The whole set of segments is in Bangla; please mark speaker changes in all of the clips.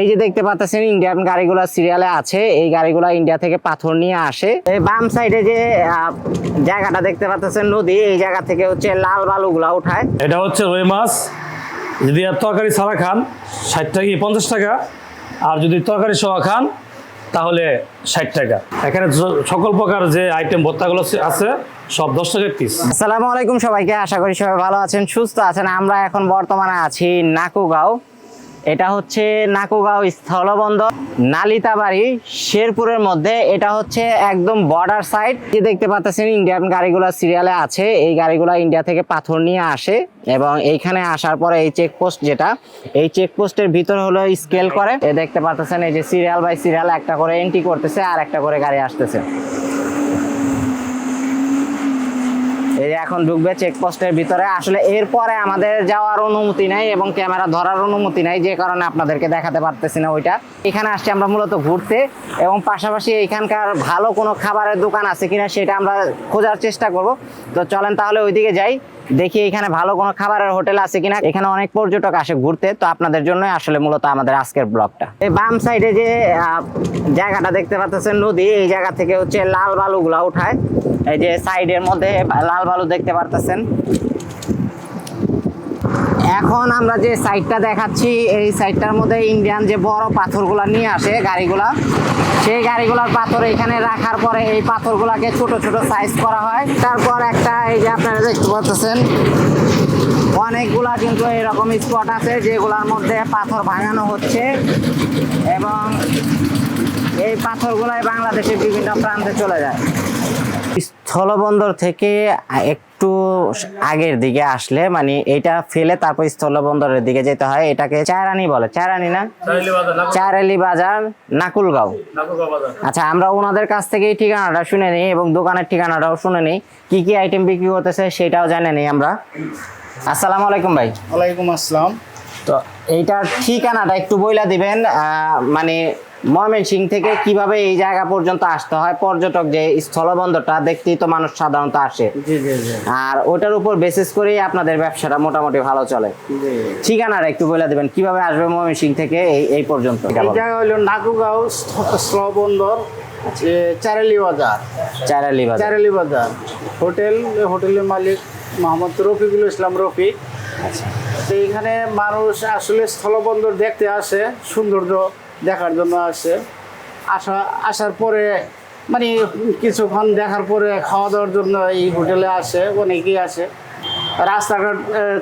Speaker 1: এই যে দেখতে পাচ্ছেন ইন্ডিয়ান গাড়িগুলো সিরিয়ালে আছে। এই গাড়িগুলো ইন্ডিয়া থেকে পাথর নিয়ে আসে। এই বাম সাইডে যে জায়গাটা দেখতে পাচ্ছেন নদী এই জায়গা থেকে হচ্ছে লাল বালুগুলা উঠায়।
Speaker 2: এটা হচ্ছে রুই মাছ। যদি আর তরকারি ছাড়া খান ষাট টাকা কি পঞ্চাশ টাকা? আর যদি তরকারি সহ খান তাহলে ষাট টাকা। এখানে সকল প্রকার যে আইটেম ভর্তাগুলো আছে সব দশ টাকা পিস
Speaker 1: আসসালামু আলাইকুম সবাইকে আশা করি সবাই ভালো আছেন সুস্থ আছেন। আমরা এখন বর্তমানে আছি নাকুগাঁও। এটা হচ্ছে নাকুগাঁও স্থলবন্দর, নালিতাবাড়ি, শেরপুরের মধ্যে। এটা হচ্ছে একদম বর্ডার সাইড যে দেখতে পাচ্ছেন ইন্ডিয়ান গাড়িগুলো সিরিয়ালে আছে। এই গাড়িগুলো ইন্ডিয়া থেকে পাথর নিয়ে আসে এবং এইখানে আসার পরে এই চেকপোস্ট যেটা, এই চেকপোস্টের ভিতর হলো স্কেল করে। এ দেখতে পাচ্ছেন, এই যে সিরিয়াল বাই সিরিয়াল একটা করে এন্ট্রি করতেছে আর একটা করে গাড়ি আসতেছে। এই এখন ঢুকবে চেকপোস্টের ভিতরে। আসলে এরপরে আমাদের যাওয়ার অনুমতি নাই এবং ক্যামেরা ধরার অনুমতি নাই, যে কারণে আপনাদেরকে দেখাতে পারতেছি না ওইটা। এখানে আসছি আমরা মূলত ঘুরতে এবং পাশাপাশি এখানকার ভালো কোনো খাবারের দোকান আছে কিনা সেটা আমরা খোঁজার চেষ্টা করব। তো চলেন তাহলে ওইদিকে যাই। দেখি এখানে ভালো কোনো খাবারের হোটেল আছে কিনা। এখানে অনেক পর্যটক আসে ঘুরতে, তো আপনাদের জন্য আসলে মূলত আমাদের আজকের ব্লগটা। এই বাম সাইডে যে জায়গাটা দেখতে পাচ্ছেন নদী, এই জায়গা থেকে হচ্ছে লাল বালুগুলা উঠায়। এই যে সাইডের মধ্যে লাল বালু দেখতে পারতেছেন। এখন আমরা যে সাইডটা দেখাচ্ছি, এই সাইডটার মধ্যে ইন্ডিয়ান যে বড় পাথরগুলা নিয়ে আসে গাড়িগুলা, সেই গাড়িগুলার পাথর এখানে রাখার পরে এই পাথরগুলাকে ছোট ছোট সাইজ করা হয়। তারপর একটা এই যে আপনারা দেখতে পাচ্ছেন, অনেকগুলা কিন্তু এরকম স্পট আছে যেগুলার মধ্যে পাথর ভাঙানো হচ্ছে এবং এই পাথরগুলাই বাংলাদেশের বিভিন্ন প্রান্তে চলে যায়। স্থলবন্দর থেকে একটু আগের দিকে আসলে মানে এটা ফেলে তারপর স্থলবন্দরের দিকে যেতে হয়। এটাকে চারানি বলে। চারানি না? চারালি বাজার নাকুলগাঁও। আচ্ছা আমরা ওনাদের কাছ থেকে এই ঠিকানাটা শুনে নিই এবং দোকানের ঠিকানাটাও শুনে নিই। কি কি আইটেম বিক্রি করতেছে সেটাও জানে নিই আমরা। আসসালামু আলাইকুম ভাই।
Speaker 3: ওয়ালাইকুম আসসালাম।
Speaker 1: তো এইটার ঠিকানাটা একটু বইলা দিবেন আহ, মানে ময়মনসিং থেকে কীভাবে এই জায়গা পর্যন্ত আসতে হয়? পর্যটক যে স্থলবন্দরটা দেখতেই তো মানুষ সাধারণত আসে। আর ওটার উপর বেসিস করেই আপনাদের ব্যবসাটা মোটামুটি ভালো চলে। ঠিকানাটা একটু বলে দিবেন কীভাবে আসবে ময়মনসিং থেকে এই এই পর্যন্ত? এটা।
Speaker 3: হলো নাকুগাঁও স্থলবন্দর এ, চারেলি বাজার।
Speaker 1: চারালি বাজার।
Speaker 3: চারেলি বাজার। হোটেল হোটেলের মালিক মোহাম্মদ রফিকুল ইসলাম রফিক। এখানে মানুষ আসলে স্থলবন্দর দেখতে আসে সৌন্দর্য দেখার জন্য আসে আসা আসার পরে মানে কিছুক্ষণ দেখার পরে খাওয়া দাওয়ার জন্য এই হোটেলে আসে অনেকেই আসে। রাস্তাঘাট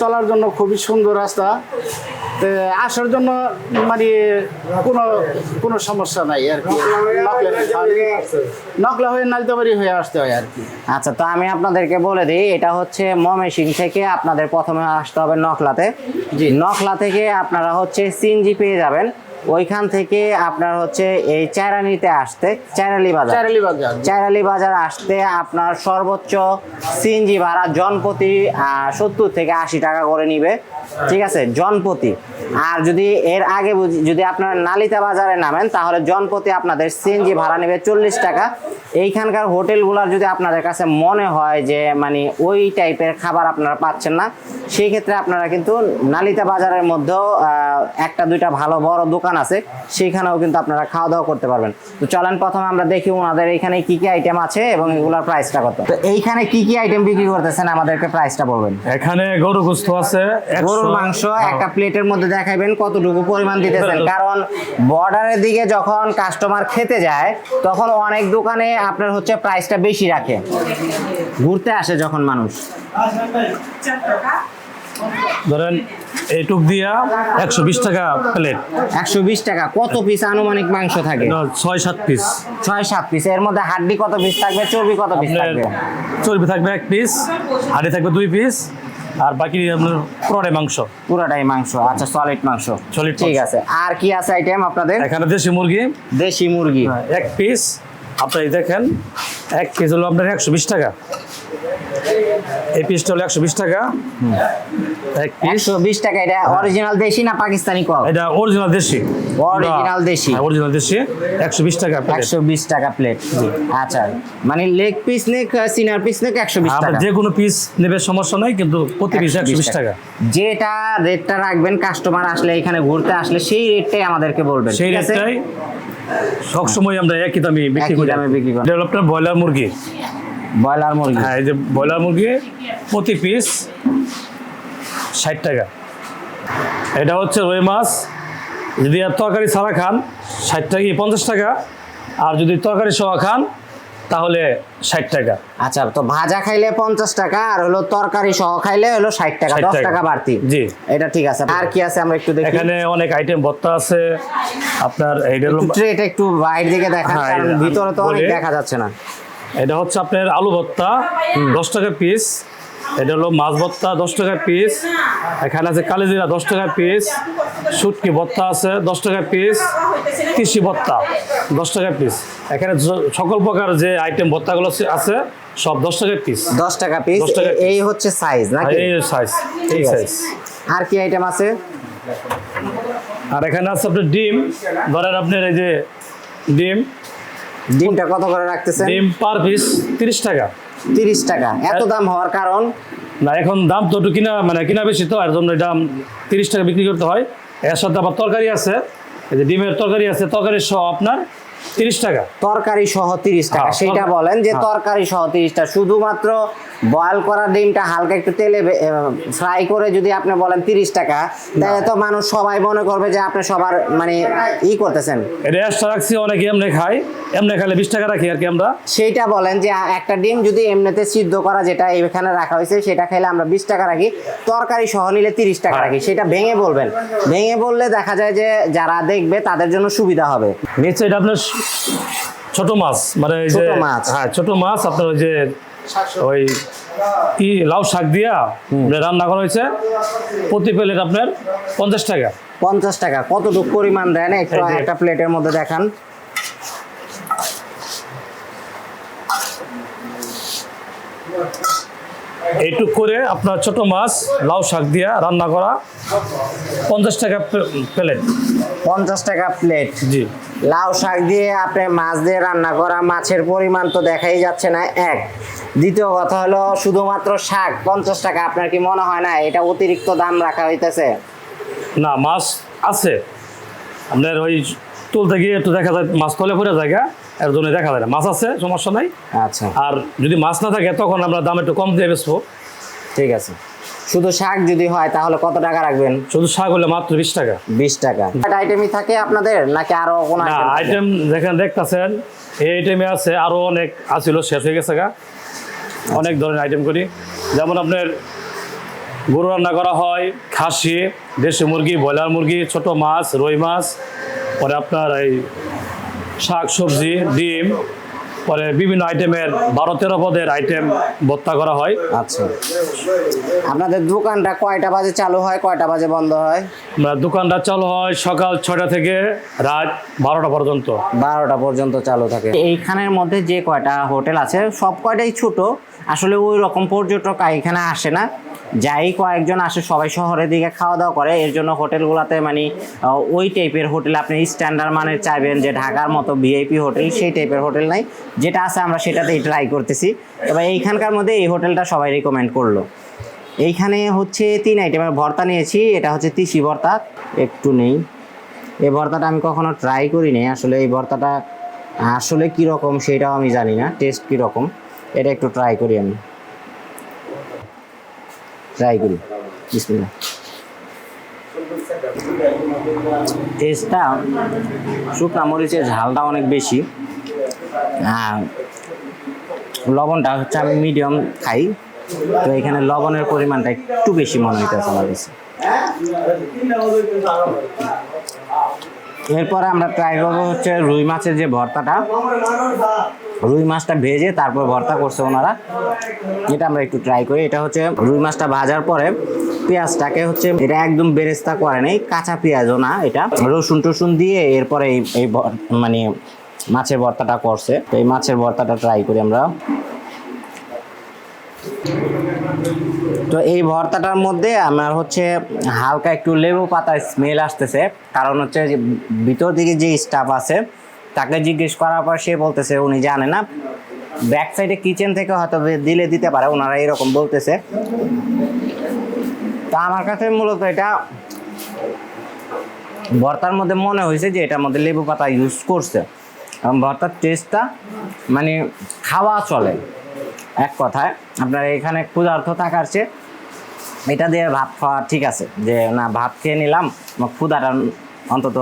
Speaker 3: চলার জন্য খুবই সুন্দর রাস্তা। আসার জন্য মানে কোনো কোনো সমস্যা নাই আর কি। নকলা হয়ে নালতাবাড়ি হয়ে আসতে হয় আর কি।
Speaker 1: আচ্ছা তো আমি আপনাদেরকে বলে দিই এটা হচ্ছে ময়মনসিং থেকে আপনাদের প্রথমে আসতে হবে নকলাতে। জি। নকলা থেকে আপনারা হচ্ছে সিএনজি পেয়ে যাবেন। ওইখান থেকে আপনার হচ্ছে এই চারানিতে আসতে চারালি বাজার।
Speaker 3: চারেলি বাজার।
Speaker 1: চারালি বাজার আসতে আপনার সর্বোচ্চ সিএনজি ভাড়া জনপ্রতি সত্তর থেকে আশি টাকা করে নিবে। ঠিক আছে? জনপ্রতি। আর যদি এর আগে যদি আপনারা নালিতা বাজারে নামেন তাহলে জনপ্রতি আপনাদের সিএনজি ভাড়া নেবে চল্লিশ টাকা। এইখানকার হোটেলগুলোর যদি আপনাদের কাছে মনে হয় যে মানে ওই টাইপের খাবার আপনারা পাচ্ছেন না সেই ক্ষেত্রে আপনারা কিন্তু নালিতা বাজারের মধ্যেও একটা দুইটা ভালো বড় দোকান আছে সেখানেও কিন্তু আপনারা খাওয়া দাওয়া করতে পারবেন। তো চলেন প্রথমে আমরা দেখি ওনাদের এখানে কি কি আইটেম আছে এবং এগুলোর প্রাইসটা কত। তো এইখানে কি কি আইটেম বিক্রি করতেছেন আমাদেরকে প্রাইসটা বলবেন।
Speaker 2: এখানে গরু গোস্ত আছে
Speaker 1: গরুর মাংস একটা প্লেটের মধ্যে দেখাবেন কতটুকু পরিমাণ দিতেছেন। কারণ বর্ডারের দিকে যখন কাস্টমার খেতে যায় তখন অনেক দোকানে আপনার হচ্ছে প্রাইসটা বেশি রাখে। ঘুরতে আসে যখন মানুষ।
Speaker 2: ধরেন এইটুক দিয়া একশো বিশ টাকা প্লেট
Speaker 1: একশো বিশ টাকা কত পিস আনুমানিক মাংস থাকে?
Speaker 2: ছয় সাত পিস
Speaker 1: ছয় সাত পিস এর মধ্যে হাড্ডি কত পিস থাকবে চর্বি কত পিস থাকবে?
Speaker 2: চর্বি থাকবে এক পিস হাড়ি থাকবে দুই পিস আর বাকি আপনার পুরোটাই মাংস।
Speaker 1: পুরোটাই মাংস আচ্ছা সলিড মাংস।
Speaker 2: Solid
Speaker 1: ঠিক আছে আর কি আছে আইটেম আপনাদের?
Speaker 2: এখানে দেশি মুরগি।
Speaker 1: দেশি মুরগি।
Speaker 2: এক পিস আপনি দেখেন এক পিস হলো আপনার একশো বিশ টাকা। এই পিসটা হলো একশো বিশ টাকা। এক পিস
Speaker 1: একশো বিশ টাকা এটা অরিজিনাল দেশি না পাকিস্তানি কক
Speaker 2: এটা অরিজিনাল দেশি।
Speaker 1: Original দেশি।
Speaker 2: অরিজিনাল দেশি। একশো বিশ টাকা
Speaker 1: একশো বিশ টাকা প্লেট আচ্ছা মানে লেগ পিস নেক সিনার পিস নেক একশো বিশ টাকা।
Speaker 2: যে কোনো পিস নেবে সমস্যা নাই কিন্তু প্রতি পিস একশো বিশ টাকা।
Speaker 1: যেটা রেটটা রাখবেন কাস্টমার আসলে এখানে ঘুরতে আসলে সেই রেটটাই আমাদেরকে বলবেন
Speaker 2: সেই? রেটটাই সবসময় আমরা একই দামে বিক্রি করি।
Speaker 1: দামে বিক্রি করেন।
Speaker 2: এটা ব্রয়লার মুরগি।
Speaker 1: ব্রয়লার মুরগি।
Speaker 2: হ্যাঁ এই যে ব্রয়লার মুরগি প্রতি পিস ষাট টাকা। এটা হচ্ছে রুই মাছ। যদি আর তরকারি ছাড়া খান ষাট টাকা পঞ্চাশ টাকা? আর যদি তরকারি সহ খান তাহলে ষাট টাকা।
Speaker 1: আচ্ছা তো ভাজা খাইলে পঞ্চাশ টাকা আর হলো তরকারি সহ খাইলে হলো ষাট টাকা দশ
Speaker 2: টাকা।
Speaker 1: বাড়তি।
Speaker 2: জি।
Speaker 1: এটা ঠিক আছে। আর কি আছে আমরা একটু দেখি?
Speaker 2: এখানে অনেক আইটেম ভর্তা আছে। আপনার এইটা
Speaker 1: ট্রেটা একটু বাইরে দিকে দেখা
Speaker 2: হ্যাঁ,
Speaker 1: ভিতরে তো অনেক দেখা যাচ্ছে না।
Speaker 2: এটা হচ্ছে আপনার আলু ভর্তা দশ টাকা পিস এটা হলো মাছ ভর্তা দশ টাকা পিস এখানে আছে কালিজিরা দশ টাকা পিস শুটকি ভর্তা আছে দশ টাকা পিস কৃষি ভর্তা দশ টাকা পিস এখানে সকল প্রকার যে আইটেম ভর্তাগুলো আছে- আছে সব দশ টাকা পিস
Speaker 1: দশ টাকা পিস
Speaker 2: 10 টাকা
Speaker 1: এই হচ্ছে সাইজ নাকি?
Speaker 2: এই সাইজ এই সাইজ
Speaker 1: আর কি আইটেম আছে?
Speaker 2: আর এখানে আছে আপনার ডিম। ধরেন আপনার এই যে ডিম
Speaker 1: ডিমটা কত করে রাখতেছেন?
Speaker 2: ডিম পার পিস তিরিশ টাকা।
Speaker 1: তিরিশ টাকা। এত দাম হওয়ার কারণ?
Speaker 2: না এখন দাম তো একটু কিনা মানে কিনা বেশি তো এর জন্য দাম 30 টাকা বিক্রি করতে হয়। এর সাথে আবার তরকারি আছে এই যে ডিমের তরকারি আছে তরকারি সহ আপনার তিরিশ টাকা।
Speaker 1: তরকারি সহ তিরিশ টাকা।
Speaker 2: হ্যাঁ,
Speaker 1: সেটা বলেন যে
Speaker 2: হ্যাঁ।
Speaker 1: তরকারি সহ তিরিশ টাকা। শুধুমাত্র বয়েল করা ডিমটা হালকা একটু তেলে ফ্রাই করে যদি আপনি বলেন তিরিশ টাকা তাহলে তো মানুষ সবাই মনে করবে যে আপনি সবার মানে ই করতেছেন।
Speaker 2: এক্সট্রা রাখছি অনেকে এমনি খাই এমনি খাইলে বিশ টাকা রাখি আর কি আমরা।
Speaker 1: সেইটা বলেন যে একটা ডিম যদি এমনিতে সিদ্ধ করা যেটা এখানে রাখা হয়েছে সেটা খেলে আমরা বিশ টাকা রাখি। তরকারি সহ নিলে তিরিশ টাকা
Speaker 2: হ্যাঁ।
Speaker 1: রাখি। সেটা ভেঙে বলবেন। ভেঙে বললে দেখা যায় যে যারা দেখবে তাদের জন্য সুবিধা হবে।
Speaker 2: নিচে এটা আপনার ছোট মাছ মানে ওই যে
Speaker 1: মাছ।
Speaker 2: হ্যাঁ ছোট মাছ আপনার ওই যে ওই কি লাউ শাক দিয়া রান্না করা হয়েছে। প্রতি প্লেট আপনার পঞ্চাশ টাকা।
Speaker 1: পঞ্চাশ টাকা। কতটুকু পরিমাণ দেন? একটা প্লেটের মধ্যে দেখান।
Speaker 2: এইটুক করে আপনার ছোট মাছ লাউ শাক দিয়া রান্না করা পঞ্চাশ টাকা প্লেট।
Speaker 1: পঞ্চাশ টাকা প্লেট।
Speaker 2: জি।
Speaker 1: লাউ শাক দিয়ে আপনি মাছ দিয়ে রান্না করা মাছের পরিমাণ তো দেখাই যাচ্ছে না এক। দ্বিতীয় কথা হলো শুধুমাত্র শাক পঞ্চাশ টাকা আপনার কি মনে হয় না এটা অতিরিক্ত দাম রাখা হইতেছে?
Speaker 2: না মাছ আছে। আপনার ওই তুলতে গিয়ে একটু দেখা যায় মাছ তলে পড়ে জায়গা এর জন্য দেখা যায় না। মাছ আছে সমস্যা নাই।
Speaker 1: আচ্ছা।
Speaker 2: আর যদি মাছ না থাকে তখন আমরা দাম একটু কম দিয়ে বেচবো।
Speaker 1: ঠিক আছে। শুধু শাক যদি হয় তাহলে কত টাকা রাখবেন?
Speaker 2: শুধু শাক হলে মাত্র বিশ টাকা।
Speaker 1: বিশ টাকা। আইটেমই থাকে আপনাদের নাকি আরও কোনো?
Speaker 2: আইটেম যেখানে দেখতেছেন এই আইটেমে আছে আরও অনেক আছিল শেষ হয়ে গেছে গা। অনেক ধরনের আইটেম করি। যেমন আপনার গরু রান্না করা হয় খাসি দেশি মুরগি ব্রয়লার মুরগি ছোট মাছ রুই মাছ পরে আপনার এই শাক সবজি ডিম পরে বিভিন্ন আইটেমের বারো তেরো পদের আইটেম ভর্তা করা হয়।
Speaker 1: আচ্ছা। আপনাদের দোকানটা কয়টা বাজে চালু হয় কয়টা বাজে বন্ধ হয়?
Speaker 2: আমরা দোকানটা চালু হয় সকাল ছয়টা থেকে রাত বারোটা পর্যন্ত।
Speaker 1: বারোটা পর্যন্ত চালু থাকে। এইখানের মধ্যে যে কয়টা হোটেল আছে সব কয়টাই ছোট। আসলে ওই রকম পর্যটক এখানে আসে না। যাই কয়েকজন আসে, সবাই শহরের দিকে খাওয়া দাওয়া করে। এর জন্য হোটেলগুলোতে মানে ওই টাইপের হোটেল আপনি স্ট্যান্ডার্ড মানের চাইবেন যে ঢাকার মতো ভিআইপি হোটেল, সেই টাইপের হোটেল নাই। যেটা আছে আমরা সেটাতেই ট্রাই করতেছি। তবে এইখানকার মধ্যে এই হোটেলটা সবাই রিকমেন্ড করল। এইখানে হচ্ছে তিন আইটেমের ভর্তা নিয়েছি। এটা হচ্ছে তিসি ভর্তা। একটু নেই। এই ভর্তাটা আমি কখনো ট্রাই করিনি। আসলে এই ভর্তাটা আসলে কি রকম সেটাও আমি জানি না। টেস্ট কি রকম এটা একটু ট্রাই করি আমি। ট্রাই করি। টেস্টটা শুকনা মরিচের ঝালটা অনেক বেশি। হ্যাঁ। লবণটা হচ্ছে আমি মিডিয়াম খাই। তো এখানে লবণের পরিমাণটা একটু বেশি মনে হইতেছে আমার কাছে। এরপরে আমরা ট্রাই করব হচ্ছে রুই মাছের যে ভর্তাটা। রুই মাছটা ভেজে তারপর ভর্তা করছে ওনারা। এটা আমরা একটু ট্রাই করি। এটা হচ্ছে রুই মাছটা ভাজার পরে পেঁয়াজটাকে হচ্ছে এটা একদম বেরেস্তা করে নেই, কাঁচা পেঁয়াজও না এটা। রসুন টসুন দিয়ে এরপরে এই মানে মাছের ভর্তাটা করছে। তো এই মাছের ভর্তাটা ট্রাই করি আমরা। তো এই ভর্তাটার মধ্যে আমার হচ্ছে হালকা একটু লেবু পাতার স্মেল আসতেছে। কারণ হচ্ছে যে ভিতর দিকে যে স্টাফ আছে, তাকে জিজ্ঞেস করার পর সে বলতেছে, উনি জানে না। ব্যাক সাইডে কিচেন থেকে হয়তো দিলে দিতে পারে ওনারা এরকম বলতেছে। তা আমার কাছে মূলত এটা ভর্তার মধ্যে মনে হয়েছে যে এটার মধ্যে লেবু পাতা ইউজ করছে। ভর্তার টেস্টটা মানে খাওয়া চলে। এক কথায়। আপনার এখানে ক্ষুধার্থ থাকার চেয়ে এটা দিয়ে ভাত খাওয়া ঠিক আছে। যে না, ভাত খেয়ে নিলাম ক্ষুধাটা অন্তত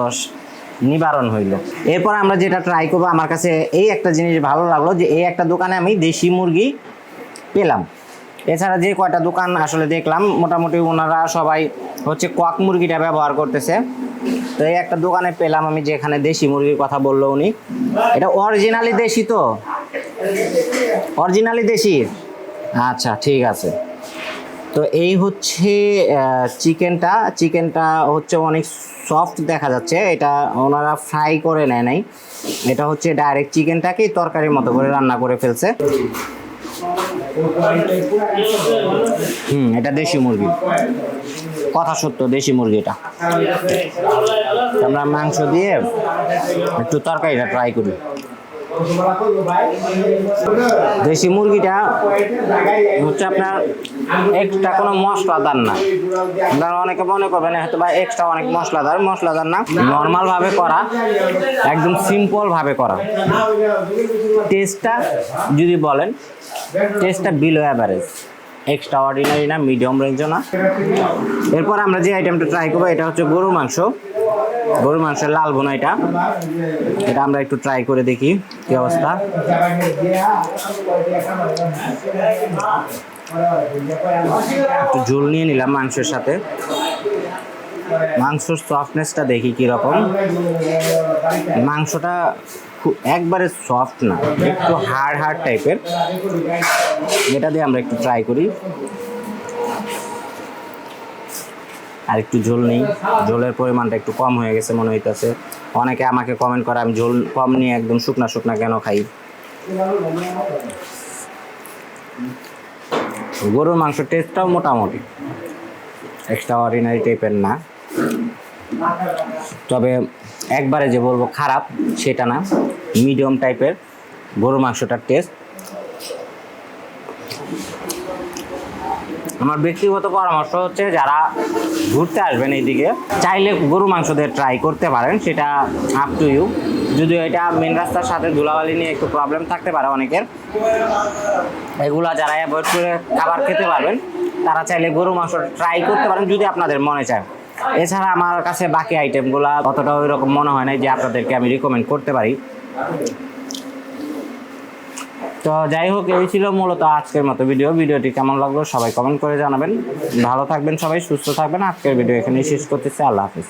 Speaker 1: নিবারণ হইল। এরপর আমরা যেটা ট্রাই করব, আমার কাছে এই একটা জিনিস ভালো লাগল যে এই একটা দোকানে আমি দেশি মুরগি পেলাম। এছাড়া যে কয়টা দোকান আসলে দেখলাম, মোটামুটি ওনারা সবাই হচ্ছে কক মুরগিটা ব্যবহার করতেছে। তো এই একটা দোকানে পেলাম আমি যেখানে দেশি মুরগির কথা বলল উনি। এটা অরিজিনালি দেশি তো। অরিজিনালি দেশি? আচ্ছা ঠিক আছে। তো এই হচ্ছে চিকেনটা। চিকেনটা হচ্ছে অনেক সফট দেখা যাচ্ছে। এটা ওনারা ফ্রাই করে নেয় নাই। এটা হচ্ছে ডাইরেক্ট চিকেনটাকেই তরকারির মতো করে রান্না করে ফেলছে। হুম, এটা দেশি মুরগি। কথা সত্য, দেশি মুরগি এটা। আমরা মাংস দিয়ে একটু তরকারিটা ট্রাই করি। দেশি মুরগিটা হচ্ছে আপনার এক্সট্রা কোনো মশলাদার না। আপনারা অনেকে মনে করবেন হয়তো বা এক্সট্রা অনেক মশলাদার। মশলাদার না নর্মালভাবে করা, একদম সিম্পলভাবে করা। টেস্টটা যদি বলেন টেস্টটা বিলো অ্যাভারেজ এক্সট্রা অর্ডিনারি না মিডিয়াম রেঞ্জও না। এরপর আমরা যে আইটেমটা ট্রাই করব, এটা হচ্ছে গরুর মাংস। গরুর মাংসের লাল বোনা এটা। এটা আমরা একটু ট্রাই করে দেখি কি অবস্থা। একটু ঝোল নিয়ে নিলাম মাংসের সাথে। মাংসর সফটনেসটা দেখি কীরকম। মাংসটা খুব একবারে সফট না, একটু হার্ড হার্ড টাইপের এটা দিয়ে আমরা একটু ট্রাই করি। আর একটু ঝোল নেই। ঝোলের পরিমাণটা একটু কম হয়ে গেছে মনে হইতেছে। অনেকে আমাকে কমেন্ট করে, আমি ঝোল কম নিয়ে একদম শুকনা শুকনা কেন খাই? গরুর মাংস টেস্টটাও মোটামুটি। এক্সট্রা অর্ডিনারি টাইপের না। তবে একবারে যে বলব খারাপ, সেটা না। মিডিয়াম টাইপের গরুর মাংসটার টেস্ট আমার ব্যক্তিগত পরামর্শ হচ্ছে, যারা ঘুরতে আসবেন এইদিকে, চাইলে গরু মাংস দিয়ে ট্রাই করতে পারেন, সেটা আপ টু ইউ যদিও এটা মেন রাস্তার সাথে ধুলাবালি নিয়ে একটু প্রবলেম থাকতে পারে অনেকের। এগুলা যারা অ্যাভয়েড করে খাবার খেতে পারবেন, তারা চাইলে গরু মাংস ট্রাই করতে পারেন, যদি আপনাদের মনে চায়। এছাড়া আমার কাছে বাকি আইটেমগুলো অতটা ওই রকম মনে হয় না যে আপনাদেরকে আমি রিকমেন্ড করতে পারি। তো যাই হোক, এই ছিল মূলত আজকের মতো ভিডিও ভিডিওটি কেমন লাগল সবাই কমেন্ট করে জানাবেন। ভালো থাকবেন সবাই, সুস্থ থাকবেন। আজকের ভিডিও এখানেই শেষ করতেছি। আল্লাহ হাফিজ।